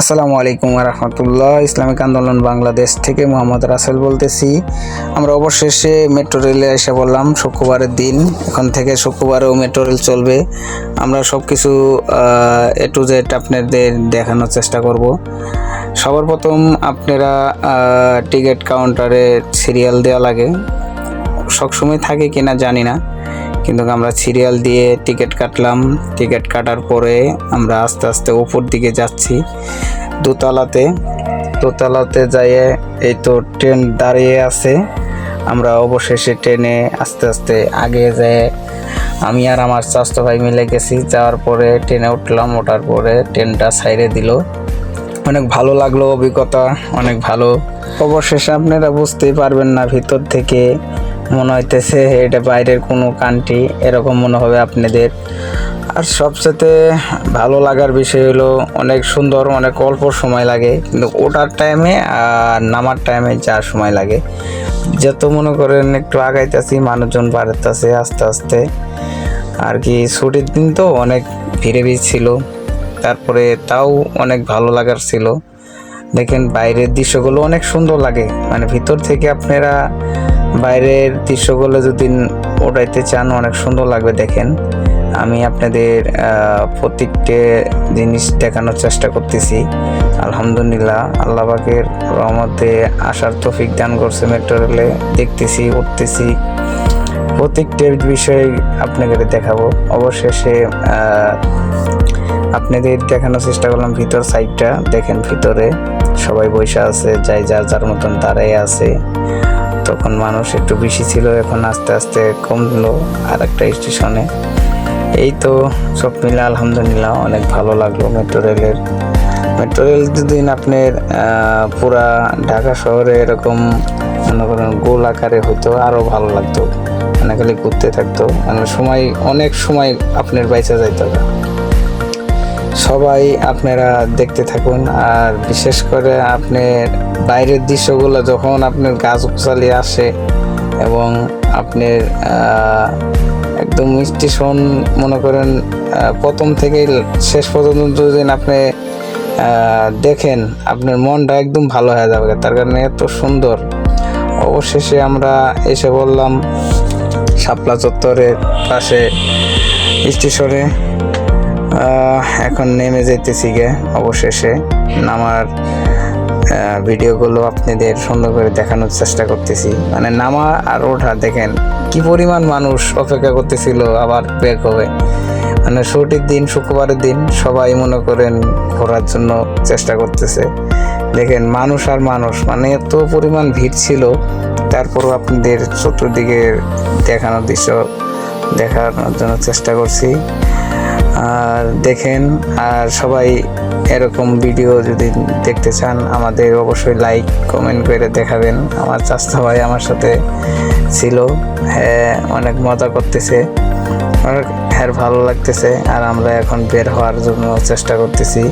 আসসালামু আলাইকুম রহমতুল্লাহ। ইসলামিক আন্দোলন বাংলাদেশ থেকে মোহাম্মদ রাসেল বলতেছি। আমরা অবশেষে মেট্রো রেলে এসে বললাম শুক্রবারের দিন এখন থেকে শুক্রবারেও মেট্রো রেল চলবে। আমরা সব কিছু এ টু জেড আপনাদের দেখানোর চেষ্টা করব। সবার প্রথম আপনারা টিকিট কাউন্টারে সিরিয়াল দেওয়া লাগে। সবসময় থাকে কিনা জানি না। কিন্তু আমরা সিরিয়াল দিয়ে টিকিট কাটলাম। টিকিট কাটার পরে আমরা আস্তে আস্তে উপর দিকে যাচ্ছি দোতলাতে। দোতলাতে যাইয়ে এই তো ট্রেন দাঁড়িয়ে আছে। আমরা অবশেষে ট্রেনে আস্তে আস্তে আগে যেয়ে আমি আর আমার স্বাস্থ্য ভাই মিলে গেছি। যাওয়ার পরে ট্রেনে উঠলাম, ওঠার পরে ট্রেনটা সাইডে দিল। অনেক ভালো লাগল অভিজ্ঞতা, অনেক ভালো। অবশেষে আপনারা বুঝতেই পারবেন না ভিতর থেকে মনে হইতেছে এটা বাইরের কোনো কান্ট্রি এরকম মনে হবে আপনাদের। আর সবচেয়ে ভালো লাগার বিষয় হলো, অনেক সুন্দর, অনেক অল্প সময় লাগে, কিন্তু ওঠার টাইমে আর নামার টাইমে যা সময় লাগে। যত মনে করেন একটু আগাইতেছি, মানুষজন বাড়াইতেছে আস্তে আস্তে। আর কি, ছুটির দিন তো অনেক ভিড়ে ভিড় ছিল, তারপরে তাও অনেক ভালো লাগার ছিল। দেখেন বাইরের দৃশ্যগুলো অনেক সুন্দর লাগে মানে ভিতর থেকে আপনারা বাইরের দৃশ্যগুলো যদি ওঠাইতে চান, অনেক সুন্দর লাগবে দেখেন। আমি আপনাদের প্রত্যেকটা জিনিস দেখানোর চেষ্টা করতেছি। আলহামদুলিল্লাহ, আল্লাহ পাকের রহমতে আসার তফিক দান করছে মেট্রো রেলে দেখতেছি, উঠতেছি। প্রত্যেকটার বিষয় আপনাদের দেখাবো। অবশেষে আপনাদের দেখানোর চেষ্টা করলাম ভিতর সাইডটা দেখেন ভিতরে সবাই বসে আছে, যাই যার যার মতন দাঁড়াই আছে। তখন মানুষ একটু বেশি ছিল, এখন আস্তে আস্তে কমলো আর একটা স্টেশনে। এই তো সব মিলে আলহামদুলিল্লাহ অনেক ভালো লাগল মেট্রো রেলের। মেট্রো রেল যদি আপনার পুরা ঢাকা শহরে এরকম মনে করেন গোল আকারে হইতো আরও ভালো লাগতো। মানে খালি ঘুরতে থাকতো। মানে সময়, অনেক সময় আপনার বাইচা যাইতো। সবাই আপনারা দেখতে থাকুন, আর বিশেষ করে আপনার বাইরের দৃশ্যগুলো যখন আপনার গাছ গোছালি আসে এবং আপনার একদম স্টেশন মনে করেন প্রথম থেকে শেষ পর্যন্ত যদি আপনি দেখেন, আপনার মনটা একদম ভালো হয়ে যাবে। তার কারণে এত সুন্দর। অবশেষে আমরা এসে বললাম শাপলা চত্বরের পাশে স্টেশনে এখন নেমে যেতেছি গে, অবশেষে। নামার ভিডিওগুলো আপনাদের সুন্দর করে দেখানোর চেষ্টা করতেছি। মানে নামা আর ওঠা, দেখেন, কি পরিমাণ মানুষ অপেক্ষা করতেছিল আবার ব্যাক হবে মানে ছুটির দিন, শুক্রবারের দিন সবাই মনে করেন ঘোরার জন্য চেষ্টা করতেছে। দেখেন, মানুষ আর মানুষ মানে এত পরিমাণ ভিড় ছিল, তারপরও আপনাদের চতুর্দিকে দেখানোর দৃশ্য দেখানোর জন্য চেষ্টা করছি। আর দেখেন, আর সবাই এরকম ভিডিও যদি দেখতে চান, আমাদের অবশ্যই লাইক কমেন্ট করে দেখাবেন। আমার চাস্তা ভাই আমার সাথে ছিল হ্যাঁ অনেক মজা করতেছে, অনেক হ্যাঁ ভালো লাগতেছে, আর আমরা এখন বের হওয়ার জন্য চেষ্টা করতেছি।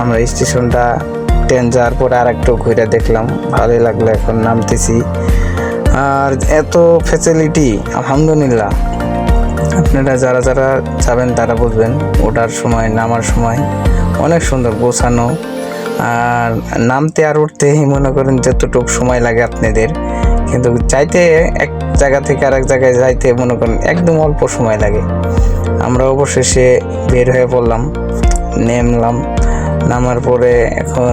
আমরা স্টেশনটা ট্রেন যাওয়ার পরে আর একটু ঘুরে দেখলাম, ভালোই লাগল, এখন নামতেছি। আর এত ফ্যাসিলিটি আলহামদুলিল্লাহ। আপনারা যারা যারা যাবেন তারা বুঝবেন ওঠার সময়, নামার সময় অনেক সুন্দর গোছানো। আর নামতে আর উঠতে মনে করেন যতটুকু সময় লাগে আপনাদের। কিন্তু যাইতে এক জায়গা থেকে আরেক জায়গায় যাইতে মনে করেন একদম অল্প সময় লাগে। আমরা অবশেষে বের হয়ে পড়লাম, নেমলাম, নামার পরে এখন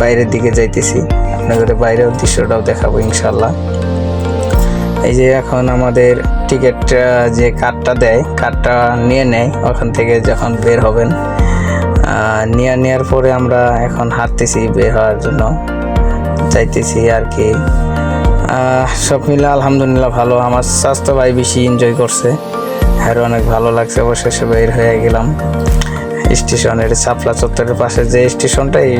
বাইরের দিকে যাইতেছি। আপনাদের বাইরের দৃশ্যটাও দেখাবো ইনশাল্লাহ এই যে এখন আমাদের টিকিট যে কার্ডটা দেয় কার্ডটা নিয়ে নেয়, ওখান থেকে যখন বের হবেন নিয়ে নেওয়ার পরে আমরা এখন হাঁটতেছি বের হওয়ার জন্য চাইতেছি আর কি। সব মিলে আলহামদুলিল্লাহ ভালো। আমার স্বাস্থ্য ভাই বেশি এনজয় করছে হ্যাঁ অনেক ভালো লাগছে, অবশেষে বের হয়ে গেলাম। স্টেশনের চাপলা চত্বরের পাশে যে স্টেশনটা, এই